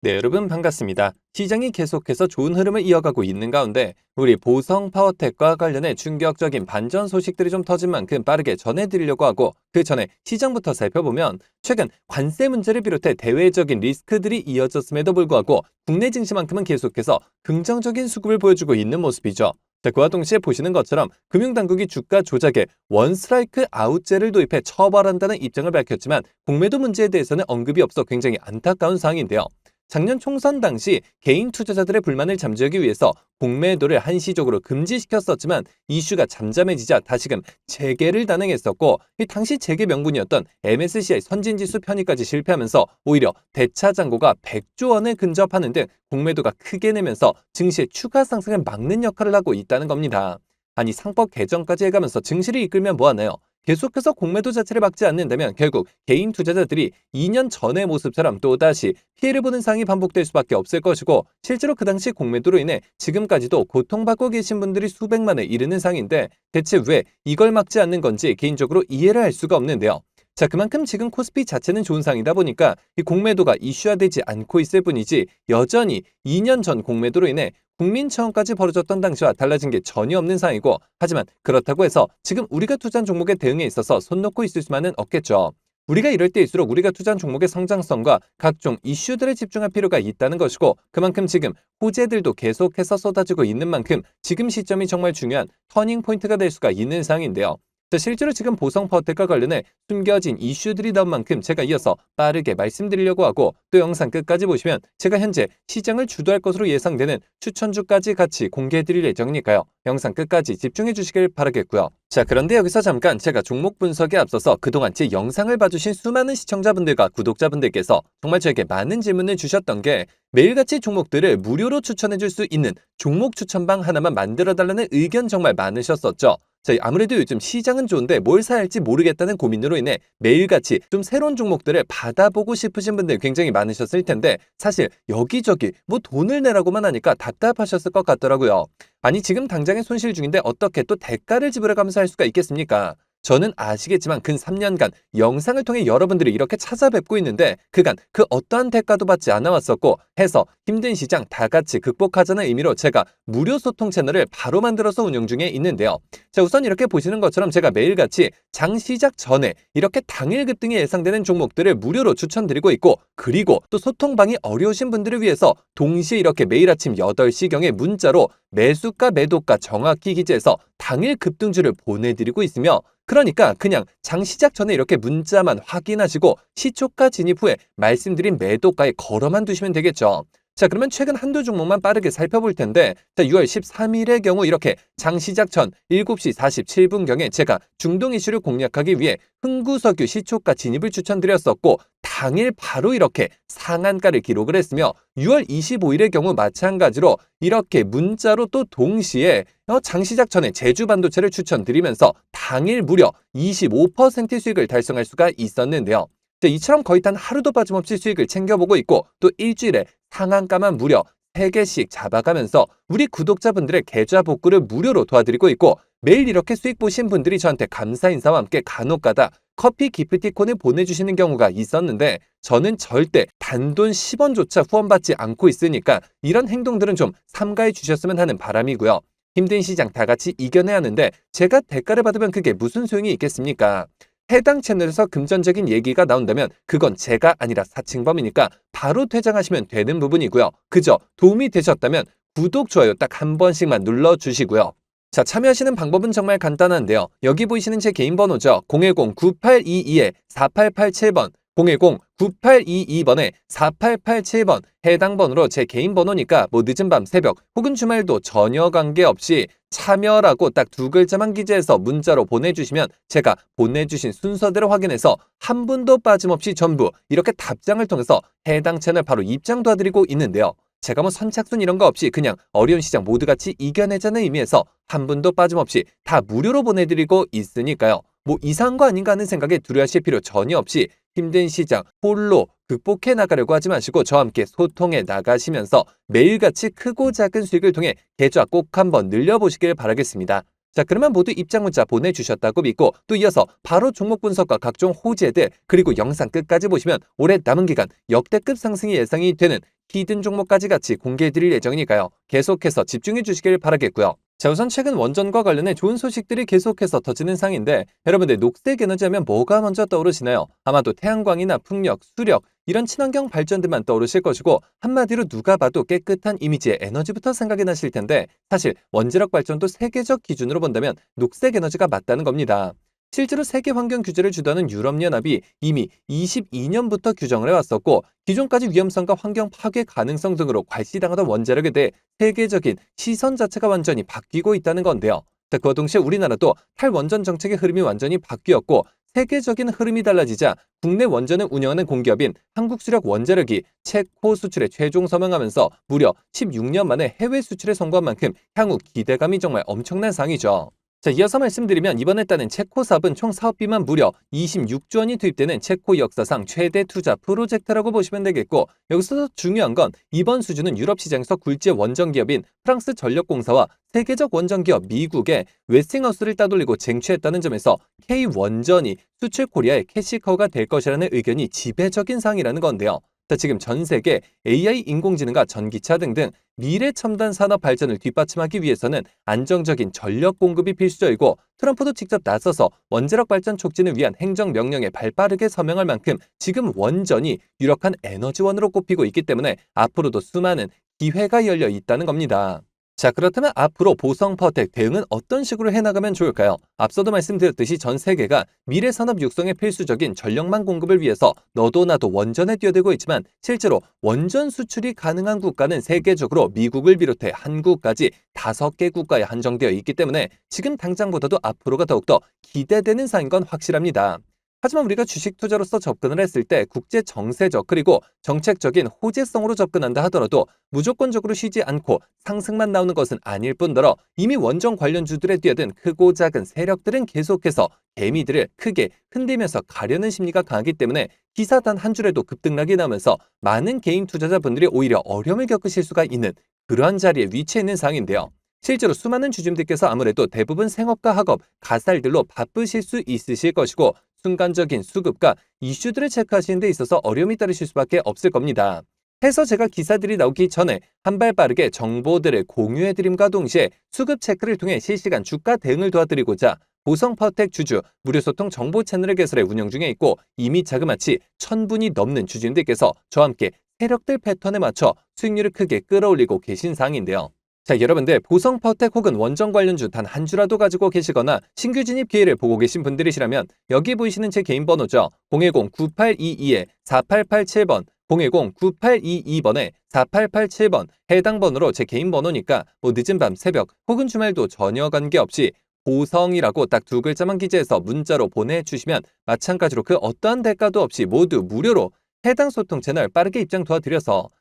네, 여러분 반갑습니다. 시장이 계속해서 좋은 흐름을 이어가고 있는 가운데 우리 보성 파워텍과 관련해 충격적인 반전 소식들이 좀 터진 만큼 빠르게 전해드리려고 하고 그 전에 시장부터 살펴보면 최근 관세 문제를 비롯해 대외적인 리스크들이 이어졌음에도 불구하고 국내 증시만큼은 계속해서 긍정적인 수급을 보여주고 있는 모습이죠. 자, 그와 동시에 보시는 것처럼 금융당국이 주가 조작에 원스트라이크 아웃제를 도입해 처벌한다는 입장을 밝혔지만 공매도 문제에 대해서는 언급이 없어 굉장히 안타까운 상황인데요. 작년 총선 당시 개인 투자자들의 불만을 잠재우기 위해서 공매도를 한시적으로 금지시켰었지만 이슈가 잠잠해지자 다시금 재개를 단행했었고 이 당시 재개 명분이었던 MSCI 선진지수 편입까지 실패하면서 오히려 대차장고가 100조 원에 근접하는 등 공매도가 크게 내면서 증시의 추가 상승을 막는 역할을 하고 있다는 겁니다. 아니 상법 개정까지 해가면서 증시를 이끌면 뭐하나요? 계속해서 공매도 자체를 막지 않는다면 결국 개인 투자자들이 2년 전의 모습처럼 또다시 피해를 보는 상황이 반복될 수밖에 없을 것이고 실제로 그 당시 공매도로 인해 지금까지도 고통받고 계신 분들이 수백만에 이르는 상황인데 대체 왜 이걸 막지 않는 건지 개인적으로 이해를 할 수가 없는데요. 자, 그만큼 지금 코스피 자체는 좋은 상이다 보니까 이 공매도가 이슈화되지 않고 있을 뿐이지 여전히 2년 전 공매도로 인해 국민청원까지 벌어졌던 당시와 달라진 게 전혀 없는 상이고 하지만 그렇다고 해서 지금 우리가 투자한 종목의 대응에 있어서 손 놓고 있을 수만은 없겠죠. 우리가 이럴 때일수록 우리가 투자한 종목의 성장성과 각종 이슈들에 집중할 필요가 있다는 것이고 그만큼 지금 호재들도 계속해서 쏟아지고 있는 만큼 지금 시점이 정말 중요한 터닝 포인트가 될 수가 있는 상황인데요. 자, 실제로 지금 보성 파워텍과 관련해 숨겨진 이슈들이 나온 만큼 제가 이어서 빠르게 말씀드리려고 하고 또 영상 끝까지 보시면 제가 현재 시장을 주도할 것으로 예상되는 추천주까지 같이 공개해드릴 예정이니까요. 영상 끝까지 집중해 주시길 바라겠고요. 자, 그런데 여기서 잠깐 제가 종목 분석에 앞서서 그동안 제 영상을 봐주신 수많은 시청자분들과 구독자분들께서 정말 저에게 많은 질문을 주셨던 게 매일같이 종목들을 무료로 추천해 줄 수 있는 종목 추천방 하나만 만들어 달라는 의견 정말 많으셨었죠. 자, 아무래도 요즘 시장은 좋은데 뭘 사야 할지 모르겠다는 고민으로 인해 매일같이 좀 새로운 종목들을 받아보고 싶으신 분들 굉장히 많으셨을 텐데 사실 여기저기 뭐 돈을 내라고만 하니까 답답하셨을 것 같더라고요. 아니 지금 당장에 손실 중인데 어떻게 또 대가를 지불해가면서 할 수가 있겠습니까? 저는 아시겠지만 근 3년간 영상을 통해 여러분들이 이렇게 찾아뵙고 있는데 그간 그 어떠한 대가도 받지 않아 왔었고 해서 힘든 시장 다 같이 극복하자는 의미로 제가 무료 소통 채널을 바로 만들어서 운영 중에 있는데요. 자 우선 이렇게 보시는 것처럼 제가 매일같이 장 시작 전에 이렇게 당일 급등이 예상되는 종목들을 무료로 추천드리고 있고 그리고 또 소통방이 어려우신 분들을 위해서 동시에 이렇게 매일 아침 8시경에 문자로 매수가 매도가 정확히 기재해서 당일 급등주를 보내드리고 있으며 그러니까 그냥 장 시작 전에 이렇게 문자만 확인하시고 시초가 진입 후에 말씀드린 매도가에 걸어만 두시면 되겠죠. 자, 그러면 최근 한두 종목만 빠르게 살펴볼 텐데, 자, 6월 13일의 경우 이렇게 장 시작 전 7시 47분경에 제가 중동 이슈를 공략하기 위해 흥구석유 시초가 진입을 추천드렸었고, 당일 바로 이렇게 상한가를 기록을 했으며, 6월 25일의 경우 마찬가지로 이렇게 문자로 또 동시에 어, 장 시작 전에 제주 반도체를 추천드리면서 당일 무려 25% 수익을 달성할 수가 있었는데요. 이처럼 거의 단 하루도 빠짐없이 수익을 챙겨보고 있고 또 일주일에 상한가만 무려 3개씩 잡아가면서 우리 구독자분들의 계좌 복구를 무료로 도와드리고 있고 매일 이렇게 수익 보신 분들이 저한테 감사 인사와 함께 간혹 가다 커피 기프티콘을 보내주시는 경우가 있었는데 저는 절대 단돈 10원조차 후원받지 않고 있으니까 이런 행동들은 좀 삼가해 주셨으면 하는 바람이고요. 힘든 시장 다 같이 이겨내야 하는데 제가 대가를 받으면 그게 무슨 소용이 있겠습니까? 해당 채널에서 금전적인 얘기가 나온다면 그건 제가 아니라 사칭범이니까 바로 퇴장하시면 되는 부분이고요. 그저 도움이 되셨다면 구독, 좋아요 딱 한 번씩만 눌러주시고요. 자, 참여하시는 방법은 정말 간단한데요. 여기 보이시는 제 개인 번호죠. 010-9822-4887번 010-9822번에 4887번 해당 번호로 제 개인 번호니까 뭐 늦은 밤 새벽 혹은 주말도 전혀 관계없이 참여라고 딱 두 글자만 기재해서 문자로 보내주시면 제가 보내주신 순서대로 확인해서 한 분도 빠짐없이 전부 이렇게 답장을 통해서 해당 채널 바로 입장 도와드리고 있는데요. 제가 뭐 선착순 이런 거 없이 그냥 어려운 시장 모두 같이 이겨내자는 의미에서 한 분도 빠짐없이 다 무료로 보내드리고 있으니까요. 뭐 이상한 거 아닌가 하는 생각에 두려워하실 필요 전혀 없이 힘든 시장 홀로 극복해 나가려고 하지 마시고 저와 함께 소통해 나가시면서 매일같이 크고 작은 수익을 통해 계좌 꼭 한번 늘려보시길 바라겠습니다. 자, 그러면 모두 입장 문자 보내주셨다고 믿고 또 이어서 바로 종목 분석과 각종 호재들 그리고 영상 끝까지 보시면 올해 남은 기간 역대급 상승이 예상이 되는 히든 종목까지 같이 공개해드릴 예정이니까요. 계속해서 집중해 주시길 바라겠고요. 자 우선 최근 원전과 관련해 좋은 소식들이 계속해서 터지는 상인데 여러분들 녹색 에너지 하면 뭐가 먼저 떠오르시나요? 아마도 태양광이나 풍력, 수력 이런 친환경 발전들만 떠오르실 것이고 한마디로 누가 봐도 깨끗한 이미지의 에너지부터 생각이 나실 텐데 사실 원자력 발전도 세계적 기준으로 본다면 녹색 에너지가 맞다는 겁니다. 실제로 세계 환경 규제를 주도하는 유럽연합이 이미 22년부터 규정을 해왔었고 기존까지 위험성과 환경 파괴 가능성 등으로 괄시당하던 원자력에 대해 세계적인 시선 자체가 완전히 바뀌고 있다는 건데요. 자, 그와 동시에 우리나라도 탈원전 정책의 흐름이 완전히 바뀌었고 세계적인 흐름이 달라지자 국내 원전을 운영하는 공기업인 한국수력 원자력이 체코 수출에 최종 서명하면서 무려 16년 만에 해외 수출에 성공한 만큼 향후 기대감이 정말 엄청난 상이죠. 자, 이어서 말씀드리면 이번에 따는 체코 사업은 총 사업비만 무려 26조 원이 투입되는 체코 역사상 최대 투자 프로젝트라고 보시면 되겠고 여기서 중요한 건 이번 수주는 유럽 시장에서 굴지의 원전 기업인 프랑스 전력공사와 세계적 원전 기업 미국의 웨스팅하우스를 따돌리고 쟁취했다는 점에서 K 원전이 수출 코리아의 캐시커가 될 것이라는 의견이 지배적인 상이라는 건데요. 자, 지금 전 세계 AI 인공지능과 전기차 등등 미래 첨단 산업 발전을 뒷받침하기 위해서는 안정적인 전력 공급이 필수적이고 트럼프도 직접 나서서 원자력 발전 촉진을 위한 행정 명령에 발빠르게 서명할 만큼 지금 원전이 유력한 에너지원으로 꼽히고 있기 때문에 앞으로도 수많은 기회가 열려 있다는 겁니다. 자, 그렇다면 앞으로 보성 퍼텍 대응은 어떤 식으로 해나가면 좋을까요? 앞서도 말씀드렸듯이 전 세계가 미래 산업 육성에 필수적인 전력망 공급을 위해서 너도 나도 원전에 뛰어들고 있지만 실제로 원전 수출이 가능한 국가는 세계적으로 미국을 비롯해 한국까지 다섯 개 국가에 한정되어 있기 때문에 지금 당장보다도 앞으로가 더욱더 기대되는 사인 건 확실합니다. 하지만 우리가 주식 투자로서 접근을 했을 때 국제 정세적 그리고 정책적인 호재성으로 접근한다 하더라도 무조건적으로 쉬지 않고 상승만 나오는 것은 아닐 뿐더러 이미 원전 관련주들에 뛰어든 크고 작은 세력들은 계속해서 개미들을 크게 흔들면서 가려는 심리가 강하기 때문에 기사 단 한 줄에도 급등락이 나면서 많은 개인 투자자분들이 오히려 어려움을 겪으실 수가 있는 그러한 자리에 위치해 있는 상인데요. 실제로 수많은 주주님들께서 아무래도 대부분 생업과 학업, 가살들로 바쁘실 수 있으실 것이고 순간적인 수급과 이슈들을 체크하시는 데 있어서 어려움이 따르실 수밖에 없을 겁니다. 해서 제가 기사들이 나오기 전에 한 발 빠르게 정보들을 공유해드림과 동시에 수급 체크를 통해 실시간 주가 대응을 도와드리고자 보성퍼텍 주주 무료소통 정보 채널을 개설해 운영 중에 있고 이미 자그마치 천분이 넘는 주주님들께서 저와 함께 세력들 패턴에 맞춰 수익률을 크게 끌어올리고 계신 상인데요. 자, 여러분들 보성 퍼텍 혹은 원전 관련주 단 한 주라도 가지고 계시거나 신규 진입 기회를 보고 계신 분들이시라면 여기 보이시는 제 개인 번호죠. 010-9822-4887번 010-9822번에 4887번 해당 번호로 제 개인 번호니까 뭐 늦은 밤 새벽 혹은 주말도 전혀 관계없이 보성이라고 딱 두 글자만 기재해서 문자로 보내주시면 마찬가지로 그 어떠한 대가도 없이 모두 무료로 해당 소통 채널 빠르게 입장 도와드려서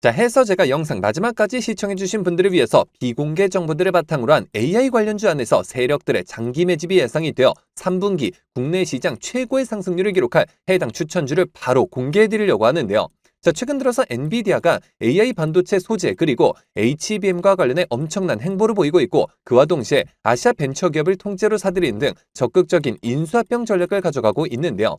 자, 해서 제가 영상 마지막까지 시청해주신 분들을 위해서 비공개 정보들을 바탕으로 한 AI 관련주 안에서 세력들의 장기 매집이 예상이 되어 3분기 국내 시장 최고의 상승률을 기록할 해당 추천주를 바로 공개해드리려고 하는데요. 자, 최근 들어서 엔비디아가 AI 반도체 소재 그리고 HBM과 관련해 엄청난 행보를 보이고 있고 그와 동시에 아시아 벤처 기업을 통째로 사들이는 등 적극적인 인수합병 전략을 가져가고 있는데요.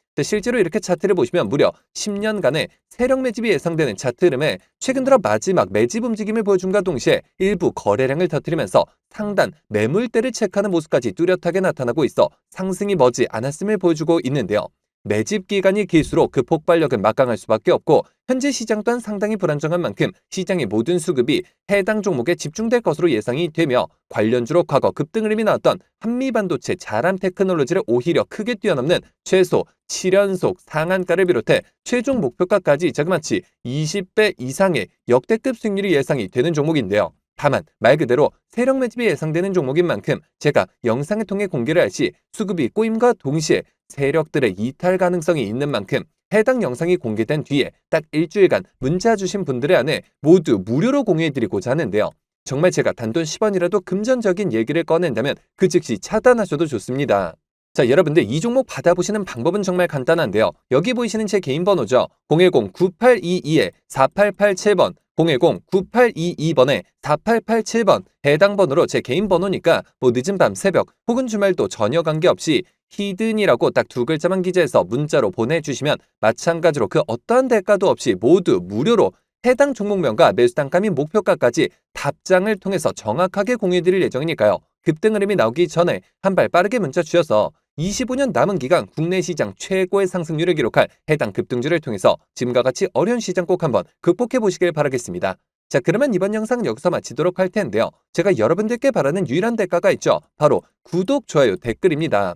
실제로 이렇게 차트를 보시면 무려 10년간의 세력 매집이 예상되는 차트 흐름에 최근 들어 마지막 매집 움직임을 보여준과 동시에 일부 거래량을 터뜨리면서 상단 매물대를 체크하는 모습까지 뚜렷하게 나타나고 있어 상승이 머지 않았음을 보여주고 있는데요. 매집 기간이 길수록 그 폭발력은 막강할 수밖에 없고 현재 시장 또한 상당히 불안정한 만큼 시장의 모든 수급이 해당 종목에 집중될 것으로 예상이 되며 관련주로 과거 급등 흐름이 나왔던 한미반도체 자람 테크놀로지를 오히려 크게 뛰어넘는 최소 7연속 상한가를 비롯해 최종 목표가까지 자그마치 20배 이상의 역대급 수익률이 예상이 되는 종목인데요. 다만 말 그대로 세력 매집이 예상되는 종목인 만큼 제가 영상을 통해 공개를 할 시 수급이 꼬임과 동시에 세력들의 이탈 가능성이 있는 만큼 해당 영상이 공개된 뒤에 딱 일주일간 문자 주신 분들의 안에 모두 무료로 공유해드리고자 하는데요. 정말 제가 단돈 10원이라도 금전적인 얘기를 꺼낸다면 그 즉시 차단하셔도 좋습니다. 자, 여러분들 이 종목 받아보시는 방법은 정말 간단한데요. 여기 보이시는 제 개인 번호죠. 010-9822-4887번, 010-9822번에 4887번 해당 번호로 제 개인 번호니까 뭐 늦은 밤 새벽 혹은 주말 도 전혀 관계없이 히든이라고 딱 두 글자만 기재해서 문자로 보내주시면 마찬가지로 그 어떠한 대가도 없이 모두 무료로 해당 종목명과 매수 단가 및 목표가까지 답장을 통해서 정확하게 공유해드릴 예정이니까요. 급등 흐름이 나오기 전에 한 발 빠르게 문자 주셔서 25년 남은 기간 국내 시장 최고의 상승률을 기록할 해당 급등주를 통해서 지금과 같이 어려운 시장 꼭 한번 극복해 보시길 바라겠습니다. 자, 그러면 이번 영상 여기서 마치도록 할 텐데요. 제가 여러분들께 바라는 유일한 대가가 있죠. 바로 구독, 좋아요, 댓글입니다.